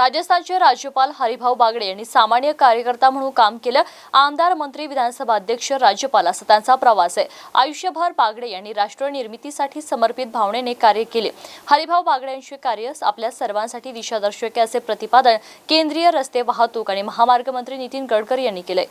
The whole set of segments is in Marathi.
राजस्थानचे राज्यपाल हरिभाऊ बागडे यांनी सामान्य कार्यकर्ता म्हणून काम केलं. आमदार मंत्री विधानसभा अध्यक्ष राज्यपाल असा त्यांचा प्रवास आहे. आयुष्यभर बागडे यांनी राष्ट्र निर्मितीसाठी समर्पित भावनेने कार्य केले. हरिभाऊ बागडे यांचे कार्य आपल्या सर्वांसाठी दिशादर्शक आहे असे प्रतिपादन केंद्रीय रस्ते वाहतूक आणि महामार्ग मंत्री नितीन गडकरी यांनी केले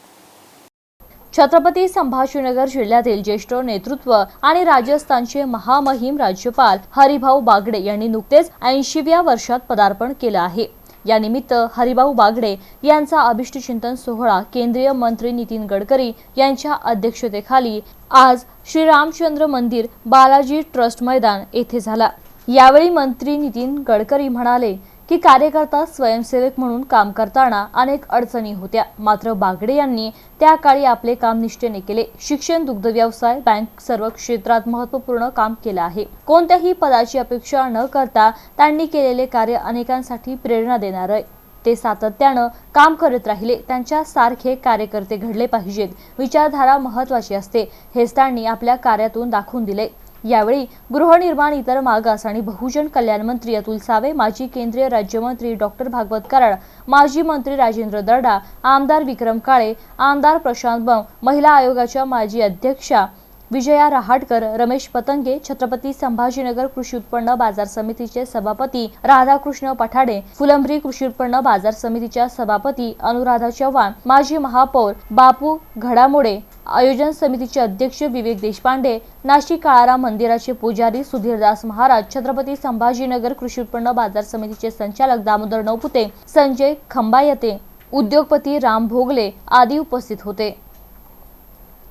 छत्रपती संभाजीनगर जिल्ह्यातील ज्येष्ठ नेतृत्व आणि राजस्थानचे महामहिम राज्यपाल हरिभाऊ बागडे यांनी नुकतेच ऐंशीव्या वर्षात पदार्पण केलं आहे. यानिमित्त हरिभाऊ बागडे यांचा अभिष्टचिंतन सोहळा केंद्रीय मंत्री नितीन गडकरी यांच्या अध्यक्षतेखाली आज श्रीरामचंद्र मंदिर बालाजी ट्रस्ट मैदान येथे झाला. यावेळी मंत्री नितीन गडकरी म्हणाले की कार्यकर्ता स्वयंसेवक म्हणून काम करताना अनेक अडचणी होत्या. मात्र बागडे यांनी त्या काळी आपले काम निष्ठेने केले. शिक्षण दुग्ध व्यवसाय बँक सर्व क्षेत्रात महत्त्वपूर्ण काम केलं आहे. कोणत्याही पदाची अपेक्षा न करता त्यांनी केलेले कार्य अनेकांसाठी प्रेरणा देणार आहे. ते सातत्यानं काम करत राहिले. त्यांच्या सारखे कार्यकर्ते घडले पाहिजेत. विचारधारा महत्वाची असते. हेच त्यांनी आपल्या कार्यातून दाखवून दिले यावेळी गृहनिर्माण इतर मागास आणि बहुजन कल्याण मंत्री अतुल सावे माजी केंद्रीय राज्यमंत्री डॉक्टर भागवत कराड माजी मंत्री राजेंद्र दर्डा आमदार विक्रम काळे आमदार प्रशांत बंग महिला आयोगाच्या माजी अध्यक्षा विजया रहाटकर रमेश पतंगे छत्रपती संभाजीनगर कृषी उत्पन्न बाजार समितीचे सभापती राधाकृष्ण पठाडे फुलंब्री कृषी उत्पन्न बाजार समितीच्या सभापती अनुराधा चव्हाण माजी महापौर बापू घडामोडे आयोजन समितीचे अध्यक्ष विवेक देशपांडे नाशिक काळाराम मंदिराचे पुजारी सुधीरदास महाराज छत्रपती संभाजीनगर कृषी उत्पन्न बाजार समितीचे संचालक दामोदर नवपुते संजय खंबायते उद्योगपती राम भोगले आदी उपस्थित होते.